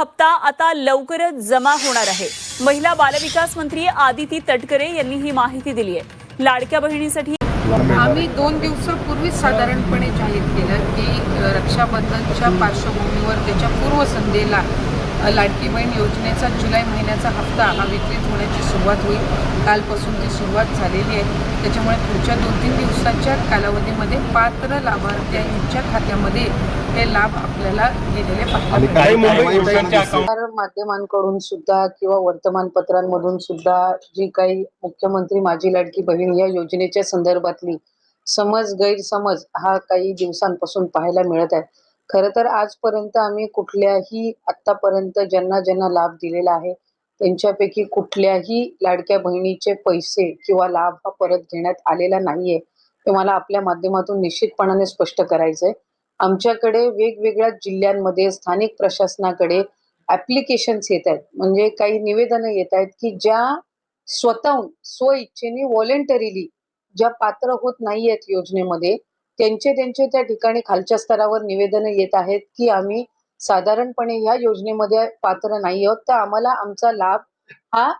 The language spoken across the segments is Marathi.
हप्ता आता लवकरच जमा होणार आहे. महिला बालविकास मंत्री आदिती तटकरे यांनी ही माहिती दिली आहे. लाडक्या बहिणीसाठी आम्ही दोन दिवसापूर्वीच साधारणपणे जाहीर केलं की रक्षाबंधनच्या पार्श्वभूमीवर त्याच्या पूर्वसंध्येला लाडकी बहीण योजनेचा जुलै महिन्याचा हप्ता हा वितरित होण्याची सुरुवात होईल. कालपासून ती सुरुवात झालेली आहे. त्याच्यामुळे पुढच्या दोन तीन दिवसाच्या कालावधीमध्ये पात्र लाभार्थ्यांच्या खात्यामध्ये हे लाभ आपल्याला अकाउंट प्रसार माध्यमांकडून सुद्धा किंवा वर्तमानपत्रांमधून सुद्धा जी काही मुख्यमंत्री माझी लाडकी बहीण या योजनेच्या संदर्भातली समज गैरसमज हा काही दिवसांपासून पाहायला मिळत आहे. खरं तर आजपर्यंत आम्ही कुठल्याही आतापर्यंत ज्यांना ज्यांना लाभ दिलेला आहे त्यांच्यापैकी कुठल्याही लाडक्या बहिणीचे पैसे किंवा लाभ हा परत घेण्यात आलेला नाहीये हे मला आपल्या माध्यमातून निश्चितपणाने स्पष्ट करायचंय. आमच्याकडे वेगवेगळ्या जिल्ह्यांमध्ये स्थानिक प्रशासनाकडे ऍप्लिकेशन्स येत आहेत. म्हणजे काही निवेदनं येत आहेत की ज्या स्वतःहून स्वइच्छेने व्हॉलेंटरीली ज्या पात्र होत नाही आहेत योजनेमध्ये त्यांचे त्यांचे त्या ठिकाणी खालच्या स्तरावर निवेदनं येत आहेत की आम्ही साधारणपणे ह्या योजनेमध्ये पात्र नाही आहोत. तर आम्हाला आमचा लाभ हा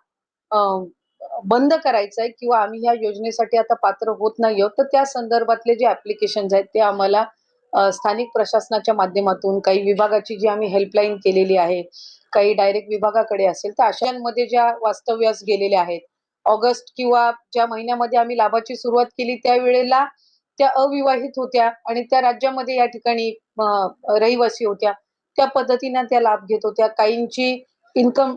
बंद करायचा आहे किंवा आम्ही ह्या योजनेसाठी आता पात्र होत नाही आहोत. तर त्या संदर्भातले जे ऍप्लिकेशन आहेत ते आम्हाला स्थानिक प्रशासनाच्या माध्यमातून काही विभागाची जी आम्ही हेल्पलाईन केलेली आहे काही डायरेक्ट विभागाकडे असेल तर अशांमध्ये ज्या वास्तव्यास गेलेल्या आहेत ऑगस्ट किंवा ज्या महिन्यामध्ये आम्ही लाभाची सुरुवात केली त्यावेळेला त्या अविवाहित होत्या आणि त्या राज्यामध्ये या ठिकाणी रहिवासी होत्या त्या पद्धतीने त्या लाभ घेत होत्या. काहींची इन्कम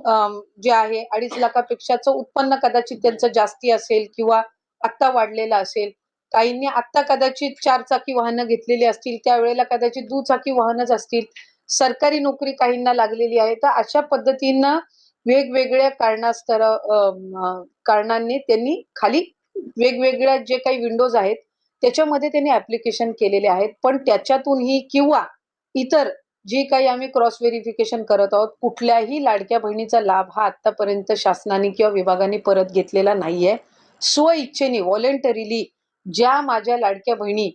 जे आहे अडीच लाखापेक्षाचं उत्पन्न कदाचित त्यांचं जास्ती असेल किंवा आत्ता वाढलेलं असेल काहींनी आत्ता कदाचित चार चाकी वाहनं घेतलेली असतील त्यावेळेला कदाचित दुचाकी वाहनच असतील. सरकारी नोकरी काहींना लागलेली आहे. तर अशा पद्धतीनं वेगवेगळ्या कारणास्तर कारणांनी त्यांनी खाली वेगवेगळ्या जे काही विंडोज आहेत त्याच्यामध्ये त्यांनी ऍप्लिकेशन केलेले आहेत. पण त्याच्यातूनही किंवा इतर जी काही आम्ही क्रॉस व्हेरिफिकेशन करत आहोत कुठल्याही लाडक्या बहिणीचा लाभ हा आतापर्यंत शासनाने किंवा विभागाने परत घेतलेला नाहीये. स्वइच्छेने व्हॉलेंटरीली ज्या माझ्या लाडक्या बहिणी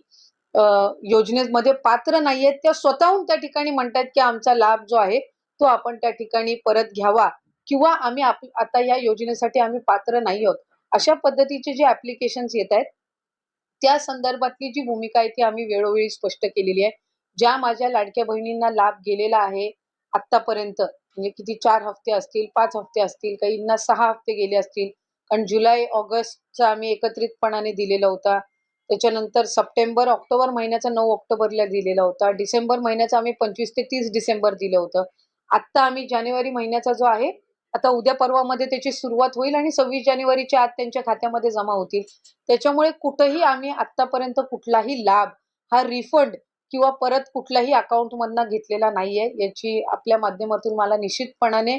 योजनेमध्ये पात्र नाहीयेत त्या स्वतःहून त्या ठिकाणी म्हणतात की आमचा लाभ जो आहे तो आपण त्या ठिकाणी परत घ्यावा किंवा आम्ही आता या योजनेसाठी आम्ही पात्र नाही आहोत. अशा पद्धतीचे जे ऍप्लिकेशन येत आहेत त्या संदर्भातली जी भूमिका आहे ती आम्ही वेळोवेळी स्पष्ट केलेली आहे. ज्या माझ्या लाडक्या बहिणींना लाभ गेलेला आहे आतापर्यंत म्हणजे किती चार हफ्ते असतील पाच हफ्ते असतील काहींना सहा हफ्ते गेले असतील कारण जुलै ऑगस्टचा आम्ही एकत्रितपणाने दिलेला होता. त्याच्यानंतर सप्टेंबर ऑक्टोबर महिन्याचा नऊ ऑक्टोबरला दिलेला होता. डिसेंबर महिन्याचा आम्ही पंचवीस ते तीस डिसेंबर दिलं होतं. आत्ता आम्ही जानेवारी महिन्याचा जो आहे आता उद्या परवामध्ये त्याची सुरुवात होईल आणि सव्वीस जानेवारीच्या आत त्यांच्या खात्यामध्ये जमा होतील. त्याच्यामुळे कुठंही आम्ही आतापर्यंत कुठलाही लाभ हा रिफंड किंवा परत कुठल्याही अकाउंट मधनं घेतलेला नाहीये याची आपल्या माध्यमातून मला निश्चितपणाने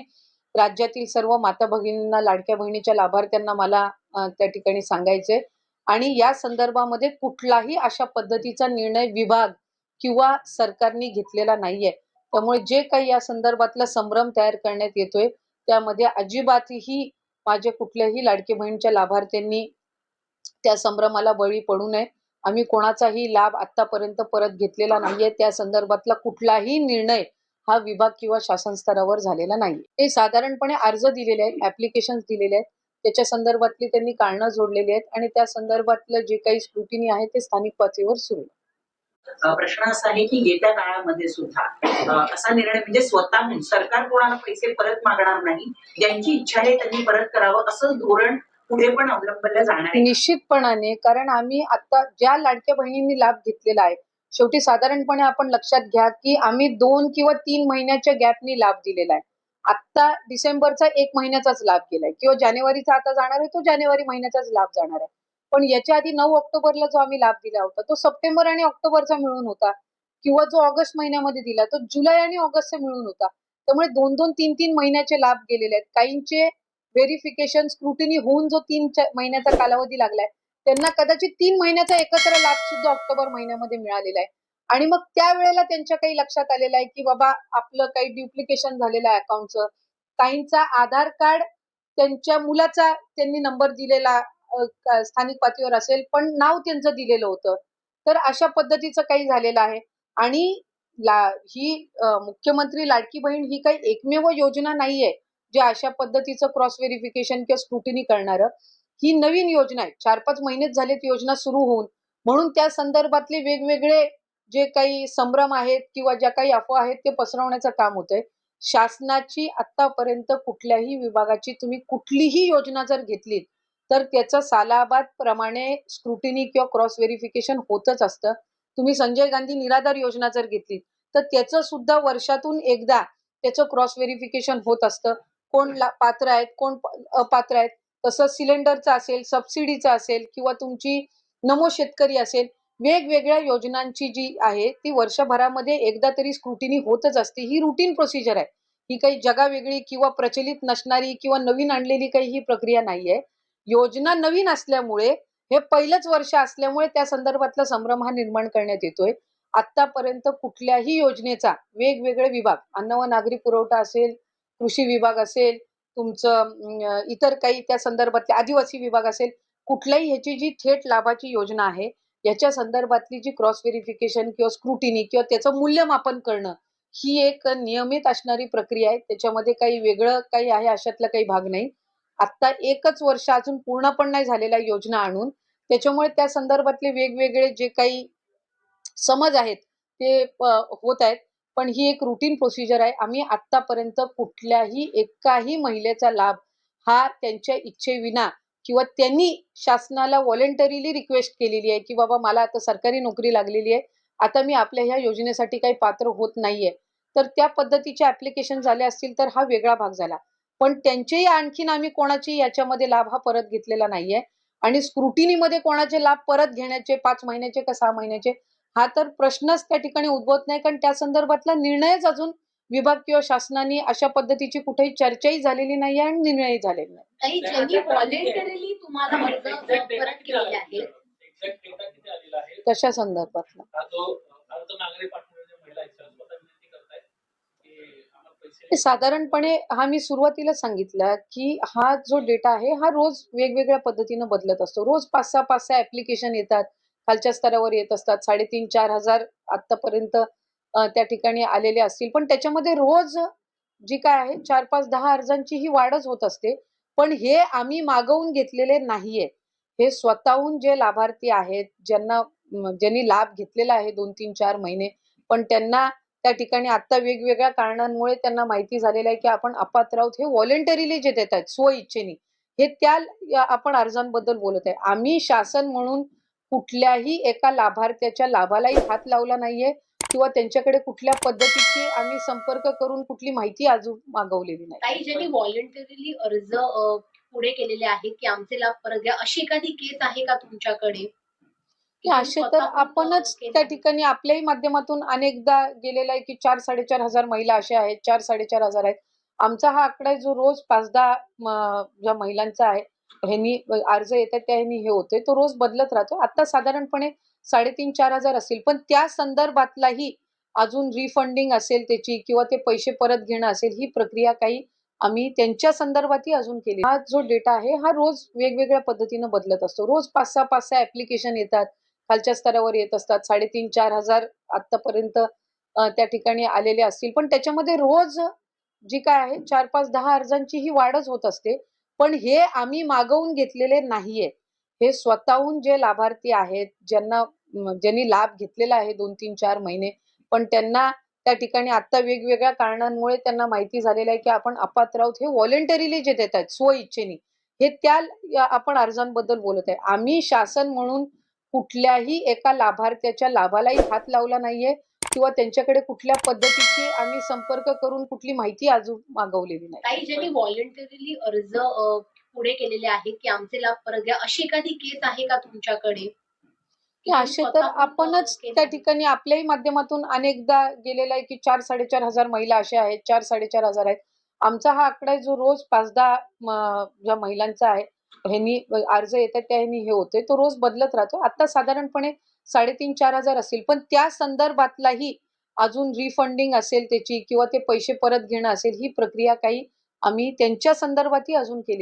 राज्यातील सर्व माता भगिनींना लाडक्या बहिणीच्या लाभार्थ्यांना मला त्या ठिकाणी सांगायचे आणि या संदर्भामध्ये कुठलाही अशा पद्धतीचा निर्णय विभाग किंवा सरकारने घेतलेला नाहीये. त्यामुळे जे काही या संदर्भातला संभ्रम तयार करण्यात येतोय त्यामध्ये अजिबातही माझ्या कुठल्याही लाडके बहिणीच्या लाभार्थ्यांनी त्या संभ्रमाला बळी पडू नये. आम्ही कोणाचाही लाभ आतापर्यंत परत घेतलेला नाहीये. त्या संदर्भातला कुठलाही निर्णय हा विभाग किंवा शासन स्तरावर झालेला नाही ते साधारणपणे अर्ज दिलेले आहेत ऍप्लिकेशन दिलेले आहेत. त्याच्या संदर्भातली त्यांनी कारणं जोडलेली आहेत आणि त्या संदर्भातलं जे काही स्क्रुटिनी आहे ते स्थानिक पातळीवर सुरू प्रश्न असा आहे की येत्या काळामध्ये सुद्धा असा निर्णय म्हणजे स्वतःहून सरकार कोणाला पैसे परत मागणार नाही ज्यांची इच्छा आहे त्यांनी परत करावं असं धोरण पुढे पण अवलंबलं जाणार निश्चितपणाने कारण आम्ही आता ज्या लाडक्या बहिणींनी लाभ घेतलेला आहे शेवटी साधारणपणे आपण लक्षात घ्या की आम्ही दोन किंवा तीन महिन्याच्या गॅपनी लाभ दिलेला आहे. आत्ता डिसेंबरचा एक महिन्याचाच लाभ गेलाय किंवा जानेवारीचा आता जाणार आहे तो जानेवारी महिन्याचाच लाभ जाणार आहे. पण याच्या आधी नऊ ऑक्टोबरला जो आम्ही लाभ दिला होता तो सप्टेंबर आणि ऑक्टोबरचा मिळून होता किंवा जो ऑगस्ट महिन्यामध्ये दिला तो जुलै आणि ऑगस्टचा मिळून होता. त्यामुळे दोन दोन तीन तीन महिन्याचे लाभ गेलेले आहेत. काहींचे व्हेरिफिकेशन स्क्रुटिनी होऊन जो तीन महिन्याचा कालावधी लागलाय त्यांना कदाचित तीन महिन्याचा एकत्र लाभ सुद्धा ऑक्टोबर महिन्यामध्ये मिळालेला आहे. आणि मग त्यावेळेला त्यांच्या काही लक्षात आलेलं आहे की बाबा आपलं काही ड्युप्लिकेशन झालेलं आहे अकाउंटचं काहींचा आधार कार्ड त्यांच्या मुलाचा त्यांनी नंबर दिलेला स्थानिक पातळीवर असेल पण नाव त्यांचं दिलेलं होतं. तर अशा पद्धतीचं काही झालेलं आहे. आणि ला ही मुख्यमंत्री लाडकी बहीण ही काही एकमेव योजना नाहीये जे अशा पद्धतीचं क्रॉस व्हेरिफिकेशन किंवा स्क्रुटिनी करणार. ही नवीन योजना आहे. चार पाच महिनेच झालेत योजना सुरू होऊन. म्हणून त्या संदर्भातले वेगवेगळे जे काही संभ्रम आहेत किंवा ज्या काही अफवा आहेत ते पसरवण्याचं काम होतंय. शासनाची आतापर्यंत कुठल्याही विभागाची तुम्ही कुठलीही योजना जर घेतलीत तर त्याचं सालाबाद प्रमाणे स्क्रुटिनी किंवा क्रॉस व्हेरिफिकेशन होतच असतं. तुम्ही संजय गांधी निराधार योजना जर घेतली तर त्याचं सुद्धा वर्षातून एकदा त्याचं क्रॉस व्हेरिफिकेशन होत असतं. कोण पात्र आहेत कोण अपात्र आहेत तसंच सिलेंडरचा असेल सबसिडीचा असेल किंवा तुमची नमो शेतकरी असेल वेगवेगळ्या योजनांची जी आहे ती वर्षभरामध्ये एकदा तरी स्क्रुटिनी होतच असते. ही रुटीन प्रोसिजर आहे. ही काही जगावेगळी किंवा प्रचलित नसणारी किंवा नवीन आणलेली काही ही प्रक्रिया नाहीये. योजना नवीन असल्यामुळे हे पहिलंच वर्ष असल्यामुळे त्या संदर्भातला संभ्रम हा निर्माण करण्यात येतोय. आतापर्यंत कुठल्याही योजनेचा वेगवेगळे विभाग अन्न व नागरी पुरवठा असेल कृषी विभाग असेल तुमचं इतर काही त्या संदर्भातले आदिवासी विभाग असेल कुठल्याही ह्याची जी थेट लाभाची योजना आहे याच्या संदर्भातली जी क्रॉस व्हेरिफिकेशन किंवा स्क्रुटिनी किंवा त्याचं मूल्यमापन करणं ही एक नियमित असणारी प्रक्रिया आहे. त्याच्यामध्ये काही वेगळं काही आहे अशातला काही भाग नाही. आता एकच वर्ष अजून पूर्ण पण नाही झालेल्या योजना आणून त्याच्यामुळे त्या संदर्भातले वेगवेगळे जे काही समज आहेत ते होत आहेत. पण ही एक रुटीन प्रोसिजर आहे. आम्ही आतापर्यंत कुठल्याही एकाही महिलेचा लाभ हा त्यांच्या इच्छेविना किंवा त्यांनी शासनाला व्हॉलेंटरीली रिक्वेस्ट केलेली आहे की बाबा मला आता सरकारी नोकरी लागलेली आहे आता मी आपल्या ह्या योजनेसाठी काही पात्र होत नाहीये. तर त्या पद्धतीचे ऍप्लिकेशन झाले असतील तर हा वेगळा भाग झाला. पण त्यांचेही आणखीन आम्ही कोणाची याच्यामध्ये लाभ हा परत घेतलेला नाहीये. आणि स्क्रुटिनीमध्ये कोणाचे लाभ परत घेण्याचे पाच महिन्याचे का सहा महिन्याचे हा तर प्रश्नच त्या ठिकाणी उद्भवत नाही. कारण त्या संदर्भातला निर्णयच अजून विभाग किंवा शासनाने अशा पद्धतीची कुठेही चर्चाही झालेली नाही आणि निर्णयही झालेला नाही. काही ज्यांनी व्हॉलेंटरीली तुम्हाला अर्ज परत केलेले आहेत एक्झॅक्ट डेटा किती आलेला आहे तशा संदर्भातला साधारणपणे हा मी सुरुवातीला सांगितलं की हा जो डेटा आहे हा रोज वेगवेगळ्या पद्धतीनं बदलत असतो. रोज पाच सहा पाच सहा ऍप्लिकेशन येतात. खालच्या स्तरावर येत असतात. साडेतीन चार हजार आतापर्यंत त्या ठिकाणी आलेले असतील. पण त्याच्यामध्ये रोज जी काय आहे चार पाच दहा अर्जांची ही वाढच होत असते. पण हे आम्ही मागवून घेतलेले नाहीये. हे स्वतःहून जे लाभार्थी आहेत ज्यांना ज्यांनी लाभ घेतलेला आहे दोन तीन चार महिने पण त्यांना त्या ठिकाणी आता वेगवेगळ्या कारणांमुळे त्यांना माहिती झालेलं आहे की आपण अपात्र आहोत. हे व्हॉलेंटरीली जे देत आहेत स्व इच्छेने हे त्या आपण अर्जांबद्दल बोलत आहे. आम्ही शासन म्हणून कुठल्याही एका लाभार्थ्याच्या लाभालाही हात लावला नाहीये किंवा त्यांच्याकडे कुठल्या पद्धतीची आम्ही संपर्क करून कुठली माहिती अजून मागवलेली नाही. काही ज्यांनी व्हॉलेंटरीली अर्ज पुढे केलेले आहेत की आमचे लाभ परत घ्या अशी एखादी केस आहे का तुमच्याकडे? की असे तर आपणच त्या ठिकाणी आपल्याही माध्यमातून अनेकदा गेलेला आहे की चार साडेचार हजार महिला अशा आहेत चार साडेचार हजार आहेत. आमचा हा आकडा जो रोज पाच दहा ज्या महिलांचा आहे ह्यांनी अर्ज येतात त्या ह्यांनी हे होते तो रोज बदलत राहतो. आता साधारणपणे साडेतीन चार हजार असतील. पण त्या संदर्भातलाही अजून रिफंडिंग असेल त्याची किंवा ते पैसे परत घेणं असेल ही प्रक्रिया काही आम्ही त्यांच्या संदर्भातही अजून केली. हा जो डेटा आहे हा रोज वेगवेगळ्या पद्धतीनं बदलत असतो. रोज पाच सहा पाच सहा ऍप्लिकेशन येतात. खालच्या स्तरावर येत असतात. साडेतीन चार हजार आतापर्यंत त्या ठिकाणी आलेले असतील. पण त्याच्यामध्ये रोज जी काय आहे चार पाच दहा अर्जांची ही वाढच होत असते. पण हे आम्ही मागवून घेतलेले नाहीये. हे स्वतःहून जे लाभार्थी आहेत ज्यांना ज्यांनी लाभ घेतलेला आहे दोन तीन चार महिने पण त्यांना त्या ठिकाणी आता वेगवेगळ्या कारणांमुळे त्यांना माहिती झालेलं आहे की आपण अपात्र आहोत हे व्हॉलेंटरीली जे देत आहेत स्व इच्छेने हे त्या आपण अर्जांबद्दल बोलत आहे. आम्ही शासन म्हणून कुठल्याही एका लाभार्थ्याच्या लाभालाही हात लावला नाहीये. किंवा त्यांच्याकडे कुठल्या पद्धतीची आम्ही संपर्क करून कुठली माहिती अजून मागवलेली नाही. काही ज्यांनी व्हॉलेंटरीली अर्ज पुढे केलेले आहेत की आमचे लाभ परत घ्या अशी एखादी केस आहे का तुमच्याकडे? की असे तर आपणच त्या ठिकाणी आपल्याही माध्यमातून अनेकदा गेलेला आहे की चार साडेचार हजार महिला अशा आहेत चार साडेचार हजार आहेत. आमचा हा आकडा जो रोज पाच दहा ज्या महिलांचा आहे ह्यांनी अर्ज येतात त्या ह्यांनी हे होते तो रोज बदलत राहतो. आता साधारणपणे साडेतीन चार हजार असतील पण त्या संदर्भातलाही अजून रिफंडिंग असेल त्याची किंवा ते पैसे परत घेणं असेल ही प्रक्रिया काही आम्ही त्यांच्या संदर्भातही अजून केली